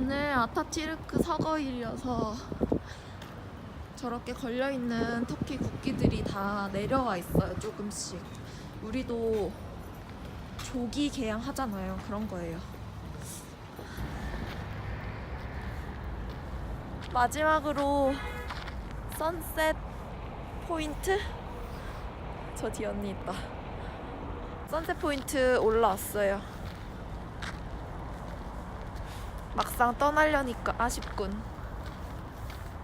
오늘 아타티르크 서거일이어서 저렇게 걸려있는 터키 국기들이 다 내려와 있어요, 조금씩. 우리도 조기 개양 하잖아요. 그런 거예요. 마지막으로 선셋 포인트? 저 뒤에 언니 있다. 선셋 포인트 올라왔어요. 막상 떠나려니까 아쉽군.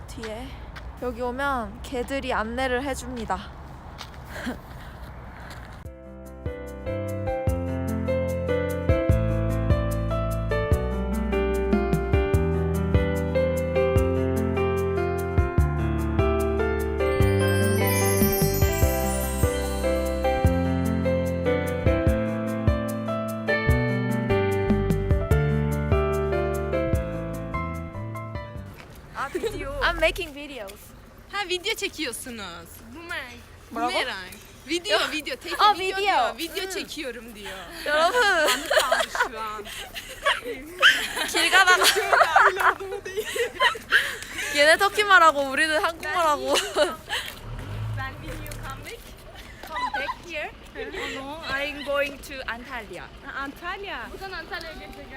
뒤에 여기 오면 개들이 안내를 해줍니다. Aa video. I'm making videos. Ha video çekiyorsunuz. Bumerang. Bravo. Bumerang. Video video teyze Aa, video, video. diyor. Video çekiyorum diyor. 여러분 Kaldı şu an. 길 가다가 얘네 터키 말하고 우리는 한국말하고 When will you come back? Come back here? oh no, I'm going to Antalya. Antalya. Buradan Antalya'ya geçecek.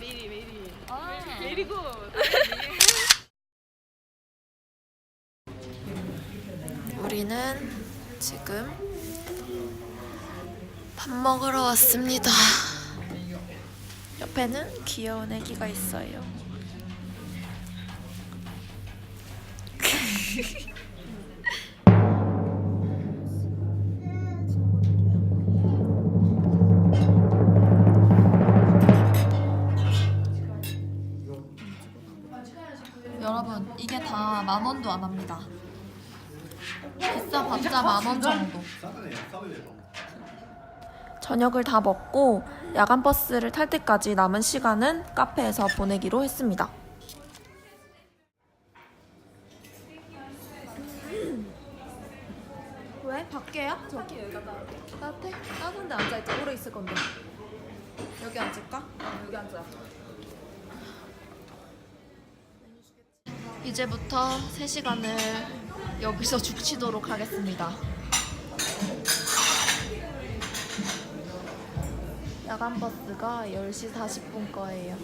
Very very. Aa. Very good. 우리는 지금 밥 먹으러 왔습니다. 옆에는 귀여운 애기가 있어요. 여러분 이게 다 만 원도 안 합니다. 비싸 봤자 만 원 정도. 저녁을 다 먹고 야간 버스를 탈 때까지 남은 시간은 카페에서 보내기로 했습니다. 왜? 밖에야? 저기 여기가 따뜻해? 따뜻한데 앉아있자 오래 있을 건데 여기 앉을까? 여기 앉아 이제부터 3시간을 여기서 죽치도록 하겠습니다. 야간 버스가 10시 40분 거예요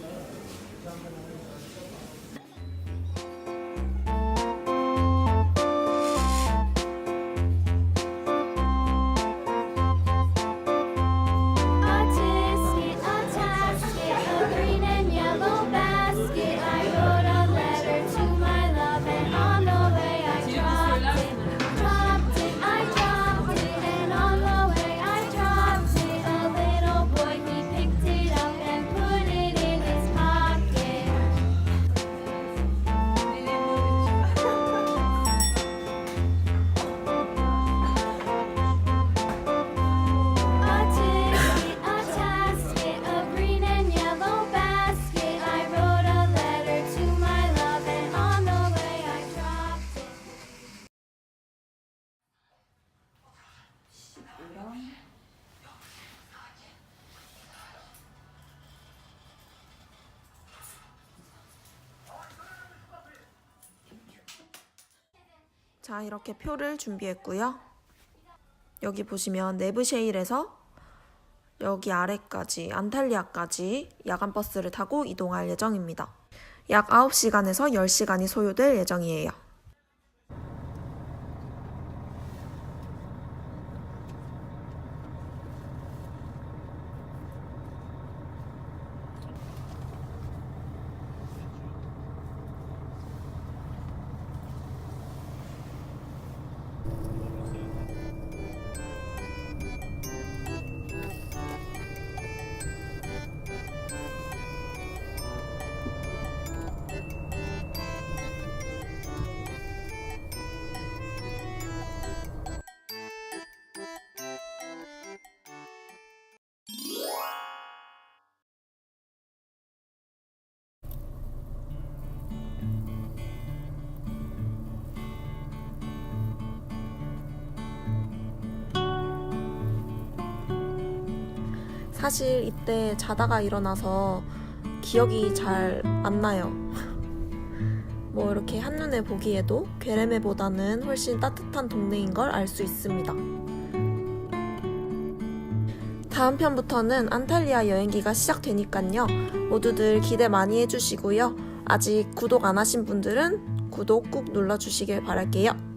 자 이렇게 표를 준비했고요. 여기 보시면 네브셰일에서 여기 아래까지 안탈리아까지 야간 버스를 타고 이동할 예정입니다. 약 9시간에서 10시간이 소요될 예정이에요. 사실 이때 자다가 일어나서 기억이 잘 안 나요. 뭐 이렇게 한눈에 보기에도 괴레메보다는 훨씬 따뜻한 동네인 걸 알 수 있습니다. 다음 편부터는 안탈리아 여행기가 시작되니깐요. 모두들 기대 많이 해주시고요. 아직 구독 안 하신 분들은 구독 꾹 눌러주시길 바랄게요.